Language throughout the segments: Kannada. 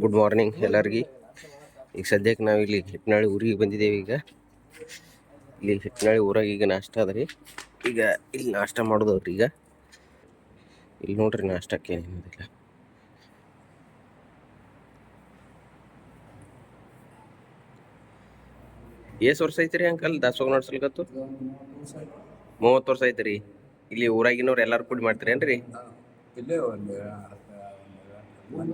ಗುಡ್ ಮಾರ್ನಿಂಗ್ ಎಲ್ಲರಿಗೆ. ಈಗ ಸದ್ಯಕ್ಕೆ ನಾವು ಇಲ್ಲಿ ಹಿಟ್ನಾಳಿ ಊರಿಗೆ ಬಂದಿದ್ದೇವೆ ಈಗ. ಇಲ್ಲಿ ಹಿಟ್ನಾಳಿ ಊರಾಗ ಈಗ ನಾಷ್ಟ ಅದ ರೀ. ಈಗ ಇಲ್ಲಿ ನಾಷ್ಟ ಮಾಡೋದವ್ರಿ ಈಗ. ಇಲ್ಲಿ ನೋಡ್ರಿ ನಾಷ್ಟಕ್ಕೆ ಏನಿಲ್ಲ. ಎಸ್ ವರ್ಷ ಐತ್ರಿ ಅಂಕಲ್? ದಾಸೋಗ ನಡ್ಸಲ್ಕತ್ತು ಮೂವತ್ತು ವರ್ಷ ಐತ್ರಿ ಇಲ್ಲಿ ಊರಾಗಿನವ್ರು ಎಲ್ಲಾರು ಕೂಡಿ ಮಾಡ್ತೀರೇನ್ರಿ? ಇಲ್ಲೇ ಒಂದು ಹಾಂ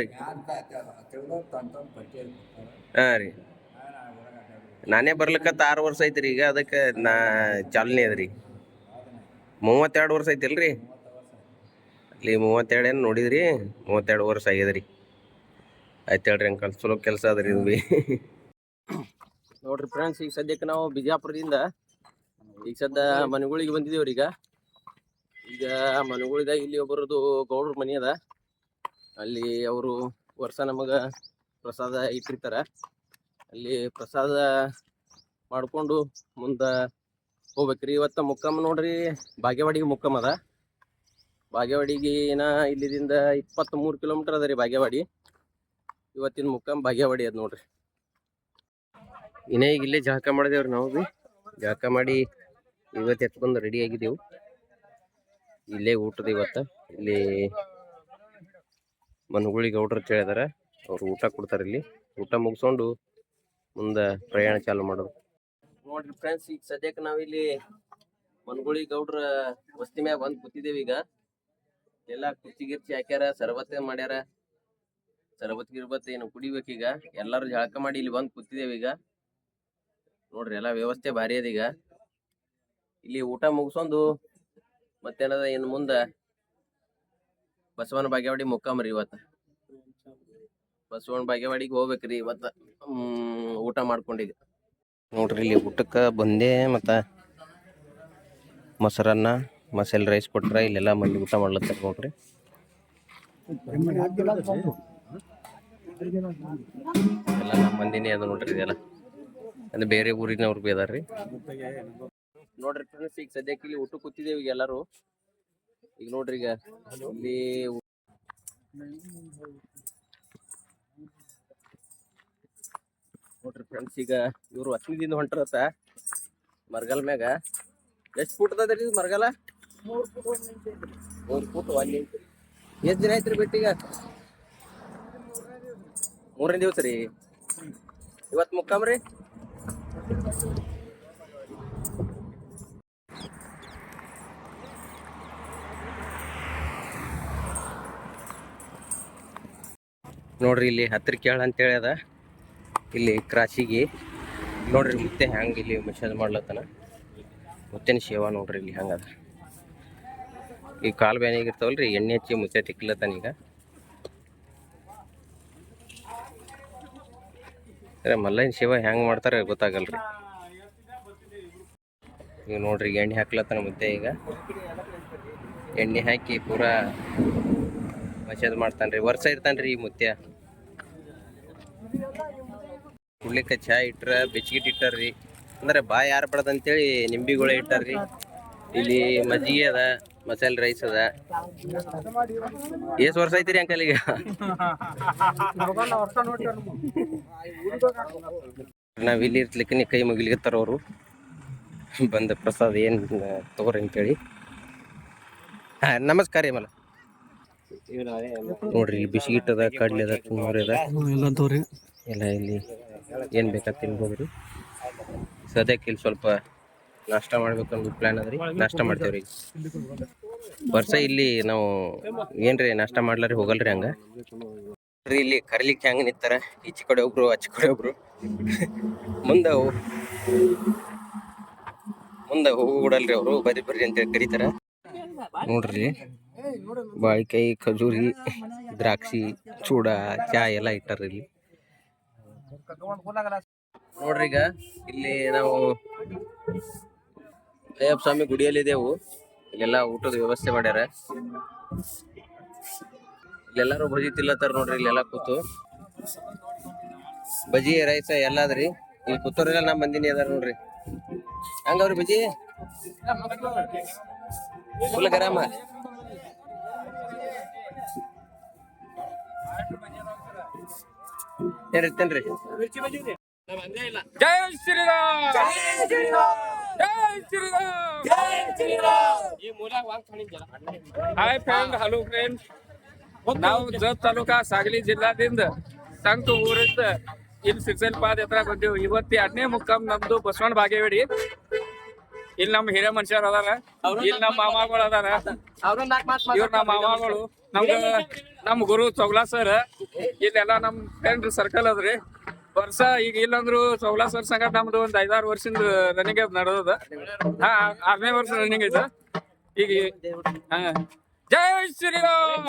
ರೀ. ಹಾಂ ರೀ. ನಾನೇ ಬರ್ಲಿಕ್ಕತ್ತ ಆರು ವರ್ಷ ಐತ್ರಿ ಈಗ, ಅದಕ್ಕೆ ನಾ ಚಾಲನೆ ಅದ್ರಿ ಮೂವತ್ತೆರಡು ವರ್ಷ ಐತಿಲ್ರಿ ಅಲ್ಲಿ ಮೂವತ್ತೆರಡು ಏನು ನೋಡಿದ್ರಿ? ಮೂವತ್ತೆರಡು ವರ್ಷ ಆಗ್ಯದ್ರಿ ಆಯ್ತು ಹೇಳ್ರಿ ಅಂಕಲ್ ಚಲೋ ಕೆಲಸ ಅದ್ರಿ ಇದು ಭೀ. ನೋಡ್ರಿ ಫ್ರೆಂಡ್ಸ್ ಈಗ ಸದ್ಯಕ್ಕೆ ನಾವು ಬಿಜಾಪುರದಿಂದ, ಈಗ ಸದ್ಯ ಮನೆಗಳಿಗೆ ಬಂದಿದ್ದೇವ್ರಿ ಈಗ. ಈಗ ಮನೆಗಳಿದಾಗ ಇಲ್ಲಿ ಒಬ್ಬರದು ಗೌಡ್ರ ಮನೆ ಅದ. ಅಲ್ಲಿ ಅವರು ವರ್ಷ ನಮಗೆ ಪ್ರಸಾದ ಇಟ್ಟಿರ್ತಾರ. ಅಲ್ಲಿ ಪ್ರಸಾದ ಮಾಡಿಕೊಂಡು ಮುಂದ ಹೋಗ್ಬೇಕ್ರಿ. ಇವತ್ತ ಮುಕ್ಕಮ್ಮ ನೋಡ್ರಿ, ಬಾಗೇವಾಡಿಗೆ ಮುಕ್ಕಮ್ ಅದ. ಬಾಗೇವಾಡಿಗೆ ಏನ ಇಲ್ಲಿದಿಂದ ಇಪ್ಪತ್ತ್ ಮೂರು ಕಿಲೋಮೀಟರ್ ಅದ ರೀ ಬಾಗೇವಾಡಿ. ಇವತ್ತಿನ ಮುಕ್ಕಮ್ ಬಾಗೇವಾಡಿ ಅದ ನೋಡ್ರಿ. ಇನ್ನೇ ಈಗ ಇಲ್ಲೇ ಜಳಕ ಮಾಡಿದೇವ್ರಿ ನಾವು ಬಿ ಜಳಕ ಮಾಡಿ ಇವತ್ತು ಎತ್ಕೊಂಡು ರೆಡಿ ಆಗಿದ್ದೆವು ಇಲ್ಲೇ ಊಟದ ಇವತ್ತು. ಇಲ್ಲಿ ಮನುಗುಳಿ ಗೌಡ್ರು ಅಂತ ಹೇಳಿದಾರ ಅವ್ರು ಊಟ ಕೊಡ್ತಾರೆ ಇಲ್ಲಿ. ಊಟ ಮುಗಿಸ್ಕೊಂಡು ಮುಂದೆ ಪ್ರಯಾಣ ಚಾಲು ಮಾಡೋದು. ನೋಡ್ರಿ ಫ್ರೆಂಡ್ಸ್ ಈಗ ಸದ್ಯಕ್ಕೆ ನಾವಿಲ್ಲಿ ಮನ್ಗುಳಿ ಗೌಡ್ರ ವಸ್ತಿ ಮ್ಯಾಗ ಬಂದು ಕೂತಿದ್ದೇವೆ ಈಗ. ಎಲ್ಲ ಕುರ್ಚಿ ಗಿರ್ಚಿ ಹಾಕ್ಯಾರ ಸರ್ಬತ್ತೆ ಮಾಡ್ಯಾರ. ಸರ್ಬತ್ ಗಿರ್ಬತ್ ಏನು ಕುಡಿಬೇಕೀಗ ಎಲ್ಲರೂ ಜಳಕ ಮಾಡಿ ಇಲ್ಲಿ ಬಂದು ಕೂತಿದ್ದೇವೆ ಈಗ. ನೋಡ್ರಿ ಎಲ್ಲ ವ್ಯವಸ್ಥೆ ಭಾರಿ ಅದೀಗ ಇಲ್ಲಿ ಊಟ ಮುಗಿಸೊಂದು ಮತ್ತೇನದ ಇನ್ನು ಮುಂದ ಬಸವನ ಬಾಗೇವಾಡಿ ಮುಕ್ಕಾಮ್ರಿ ಇವತ್ತ. ಬಸವನ ಬಾಗೇವಾಡಿಗೆ ಹೋಗ್ಬೇಕ್ರಿ ಇವತ್ತ. ಹ್ಮ್ ಊಟ ಮಾಡ್ಕೊಂಡಿದ್ದೆ ನೋಡ್ರಿ ಇಲ್ಲಿ ಊಟಕ್ಕೆ ಬಂದೆ ಮತ್ತು ಮೊಸರನ್ನ ಮಸಾಲೆ ರೈಸ್ ಕೊಟ್ರೆ ಇಲ್ಲೆಲ್ಲ ಮಂದಿ ಊಟ ಮಾಡ್ಲತ್ತಾರ ನೋಡ್ರಿ. ಎಲ್ಲ ನಮ್ಮ ಮಂದಿನೇ ಅದು ನೋಡ್ರಿ ಇದೆಲ್ಲ. ಅಂದ್ರೆ ಬೇರೆ ಊರಿನವ್ರು ಬಿ ರೀ ನೋಡ್ರಿ ಫ್ರೆಂಡ್ಸ್ ಈಗ ಸದ್ಯಕ್ಕೆ ಇಲ್ಲಿ ಊಟ ಕೂತಿದ್ದೇವೆ ಈಗ ಎಲ್ಲಾರು. ಈಗ ನೋಡ್ರಿ ಈಗ ಇಲ್ಲಿ ನೋಡ್ರಿ ಫ್ರೆಂಡ್ಸ್ ಈಗ ಇವ್ರು ಹತ್ತನಿದಿಂದ ಹೊಂಟ್ರತ್ತ ಮರ್ಗಲ್ ಮ್ಯಾಗ. ಎಷ್ಟ್ ಫುಟ್ ಅದ ಇದು ಮರ್ಗಲ? ಮೂರ್ ಫುಟ್ ಅಲ್ಲಿ ಎಷ್ಟ್ ದಿನ ಐತ್ರಿ ಬಿಟ್ಟಿಗ ಮೂರನೇ ದಿವಸ ರೀ. ಇವತ್ ಮುಕ್ಕಾಮ್ರಿ? ನೋಡ್ರಿ ಇಲ್ಲಿ ಹತ್ತಿರ ಕೇಳ ಅಂತೇಳಿ ಅದ. ಇಲ್ಲಿ ಕ್ರಾಸಿಗೆ. ನೋಡ್ರಿ ಮತ್ತೆ ಹ್ಯಾಂಗೆ ಇಲ್ಲಿ ಮಸಾಜ್ ಮಾಡ್ಲತ್ತನ. ಮುತ್ತಿನ ಸೇವಾ ನೋಡ್ರಿ ಇಲ್ಲಿ ಹಂಗದ ಈ ಕಾಲು ಬ್ಯಾನಿಗೆ ರೀ ಎಣ್ಣೆ ಹಚ್ಚಿ ಮುತ್ತೆ ತಿಕ್ಲತ್ತಾನ ಈಗ. ಅರೆ ಮಲ್ಲೈನ ಸೇವಾ ಹೆಂಗ್ ಮಾಡ್ತಾರೆ ಗೊತ್ತಾಗಲ್ರಿ. ಈಗ ನೋಡ್ರಿ ಎಣ್ಣೆ ಹಾಕ್ಲತ್ತಾನ ಮುದ್ದೆ ಈಗ. ಎಣ್ಣೆ ಹಾಕಿ ಪೂರಾ ಮಸಾಜ್ ಮಾಡ್ತಾನ್ರಿ. ವರ್ಷ ಇರ್ತಾನ್ರಿ ಈ ಮುತ್ಯ. ಕುಡ್ಲಿಕ್ಕ ಚಾ ಇಟ್ರ ಬೆಚ್ಗಿಟ್ ಇಟ್ಟಾರ್ರಿ. ಅಂದ್ರೆ ಬಾ ಯಾರು ಪಡದ ಅಂತೇಳಿ ನಿಂಬಿಗಳ ಇಟ್ಟಾರ್ರಿ. ಇಲ್ಲಿ ಮಜ್ಜಿಗೆ ಅದ, ಮಸಾಲೆ ರೈಸ್ ಅದ. ಎಷ್ಟು ವರ್ಷ ಐತ್ರಿ ಅಂಕಲ್ ಈಗ? ನಾವ್ ಇಲ್ಲಿ ಇರ್ಲಿಕ್ಕೆ ಕೈ ಮುಗಿಲಿಕತ್ತಾರ ಅವರು. ಬಂದ ಪ್ರಸಾದ ಏನು ತಗೋರಿ ಅಂತೇಳಿ. ಹಾಂ, ನಮಸ್ಕಾರ ರೀ ಮಲ. ನೋಡ್ರಿ ಇಲ್ಲಿ ಬಿಸ್ಕಿಟ್ ಅದ ಕಡ್ಲೆ ಅದ ಕುಂಬ್ರಿ ಅದ ಎಲ್ಲ ತೋರಿ. ಎಲ್ಲ ಇಲ್ಲಿ ಏನ್ ಬೇಕಾ ತಿನ್ಬೋದ್ರಿ. ಸದ್ಯಕ್ಕೆ ಇಲ್ಲಿ ಸ್ವಲ್ಪ ನಾಷ್ಟ ಮಾಡ್ಬೇಕಂತ ಪ್ಲಾನ್ ಅದ್ರಿ. ನಾಷ್ಟ ಮಾಡ್ತೇವ್ರಿ. ವರ್ಷ ಇಲ್ಲಿ ನಾವು ಏನ್ರಿ ನಾಷ್ಟ ಮಾಡ್ಲಾರಿ ಹೋಗಲ್ರಿ ಹಂಗ? ರೀ ಇಲ್ಲಿ ಕರಿಲಿಕ್ಕೆ ಹೆಂಗ ನಿಂತಾರ ಈಚೆ ಕಡೆ ಒಬ್ರು ಆಚೆ ಕಡೆ ಒಬ್ರು. ಮುಂದೆ ಮುಂದ ಮುಂದೆ ಹೋಗ್ಬಿಡಲ್ರಿ ಅವರು ಬರ್ರಿ ಬರ್ರಿ ಅಂತ ಕರೀತಾರ. ನೋಡ್ರಿ. ಬಾಳಿಕಾಯಿ, ಖಜೂರಿ, ದ್ರಾಕ್ಷಿ, ಚೂಡ, ಚಾ ಎಲ್ಲ ಇಟ್ಟಾರ ಇಲ್ಲಿ. ನೋಡ್ರಿ ಈಗ ಇಲ್ಲಿ ನಾವು ಅಯ್ಯಪ್ಪ ಸ್ವಾಮಿ ಗುಡಿಯಲ್ಲಿದ್ದೆವು ಇಲ್ಲೆಲ್ಲ ಊಟದ ವ್ಯವಸ್ಥೆ ಮಾಡ್ಯಾರ. ಇಲ್ಲೆಲ್ಲಾರು ಬಜಿ ತಿಲ್ಲತ್ತಾರ ನೋಡ್ರಿ, ಇಲ್ಲೆಲ್ಲ ಕೂತು. ಬಜಿ, ರೈಸ ಎಲ್ಲ ಅದ್ರಿ ಇಲ್ಲಿ ಕೂತವ್ರೆಲ್ಲ ನಮ್ಮ ಮಂದಿನಿ ಅದಾರ ನೋಡ್ರಿ. ಹಂಗವ್ರಿ ಬಜಿ? ಫುಲ್ ಗರಮ. ಏನ್ರಿ ತಿನ್ರಿ ಜೈ ಶ್ರೀರಾಮ್! ಜೈ Shriram! Hi friend hello friend ನಾವು ಜತ್ ತಾಲೂಕಾ ಸಾಗಲಿ ಜಿಲ್ಲಾದಿಂದ ಸಂತ ಊರಿಂದ ಇಲ್ಲಿ ಸಿರ್ಸಲ್ ಪಾದಯಾತ್ರಾ ಬಂದೇವು. ಇವತ್ತು ಎರಡನೇ ಮುಕ್ಕಾಮ್ ನಮ್ದು ಬಸವಣ್ಣ ಬಾಗೇವಾಡಿ. ಇಲ್ಲಿ ನಮ್ಮ ಹಿರಿಯ ಮನುಷ್ಯರು ಅದಾರ. ಇಲ್ಲಿ ನಮ್ಮ ಮಾಮಾಗಳು ಅದಾರ. ಇವ್ರ ನಮ್ಮ ಮಾಮಾಗಳು. ನಮ್ಗ ನಮ್ ಗುರು ಚೌಲಾ ಸರ್ ಇಲ್ಲೆಲ್ಲ ನಮ್ ಫ್ರೆಂಡ್ ಸರ್ಕಲ್ ಅದ್ರಿ. ವರ್ಷ ಈಗ ಇಲ್ಲಂದ್ರು ಚೌಲಾ ಸರ್ ಸಂಗಟ ನಮ್ದು ಒಂದ್ ಐದಾರು ವರ್ಷದಿಂದ ರನ್ನಿಂಗ್ ನಡೆದದ. ಹಾ, ಆರನೇ ವರ್ಷ ರನ್ನಿಂಗ್ ಐತ. ಈಗ ಹಾ. ಜೈ ಶ್ರೀರಾಮ್.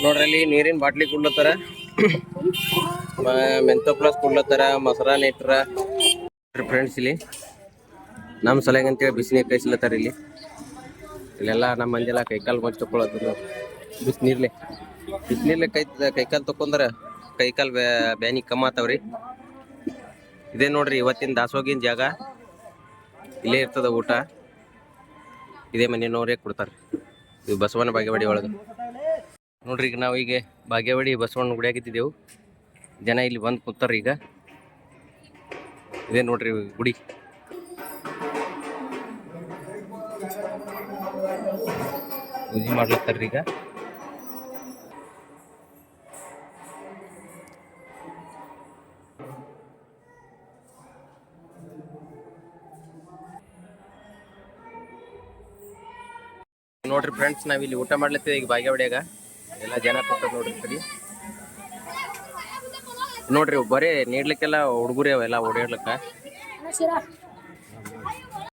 ನೋಡ್ರಿ ಅಲ್ಲಿ ನೀರಿನ ಬಾಟ್ಲಿ ಕುಡ್ಲತ್ತಾರ. ಮೆಂತೋ ಪ್ಲಸ್ ಕುಡ್ಲತ್ತಾರ ಮೊಸರಾನ ಇಟ್ರ ಫ್ರೆಂಡ್ಸ್ ಇಲ್ಲಿ. ನಮ್ಮ ಸಲಹೆ ಅಂತೇಳಿ ಬಿಸಿನೀರು ಕಾಯಿಸ್ಲತ್ತಾರ ಇಲ್ಲಿ. ಇಲ್ಲೆಲ್ಲ ನಮ್ಮ ಮಂದಿಲ್ಲ ಕೈಕಾಲು ಮಚ್ಚ ತಗೊಳತ್ತಾರ ಬಿಸಿನೀರ್ಲೆ. ಬಿಸಿನೀರ್ಲೆ ಕೈ, ಕೈಕಾಲು ತಕೊಂಡ್ರ ಕೈಕಾಲು ಬ್ಯಾನಿ ಕಮ್ಮ ಆತಾವ್ರಿ. ಇದೇ ನೋಡ್ರಿ ಇವತ್ತಿನ ದಾಸೋಗಿನ ಜಾಗ. ಇಲ್ಲೇ ಇರ್ತದ ಊಟ. ಇದೇ ಮನೆಯವ್ರೇ ಕೊಡ್ತಾರ. ಇದು ಬಸವನ ಬಾಗೇವಾಡಿ ಒಳಗೆ. ನೋಡ್ರಿ ಈಗ ನಾವು ಈಗ ಭಾಗ್ಯವಾಡಿ ಬಸವಣ್ಣ ಗುಡಿ ಆಗಿದ್ದೇವು ಜನ ಇಲ್ಲಿ ಬಂದು ಕೂತಾರ ಈಗ. ಇದೇ ನೋಡ್ರಿ ಗುಡಿ. ಪೂಜೆ ಮಾಡ್ಲತ್ತಾರ್ರಿ ಈಗ. ನೋಡ್ರಿ ಫ್ರೆಂಡ್ಸ್ ನಾವಿಲ್ಲಿ ಊಟ ಮಾಡ್ಲತ್ತೀವಿ ಈಗ ಬಾಗೇವಾಡಿಯಾಗ. ಎಲ್ಲ ಜನ ಕೊಟ್ಟದ್ ನೋಡ್ರಿ ಸರಿ. ನೋಡ್ರಿ ಬರೇ ನೀಡ್ಲಿಕ್ಕೆಲ್ಲ ಹುಡುಗರಿ ಅವೆಲ್ಲ ಓಡಾಡ್ಲಕ್ಕ.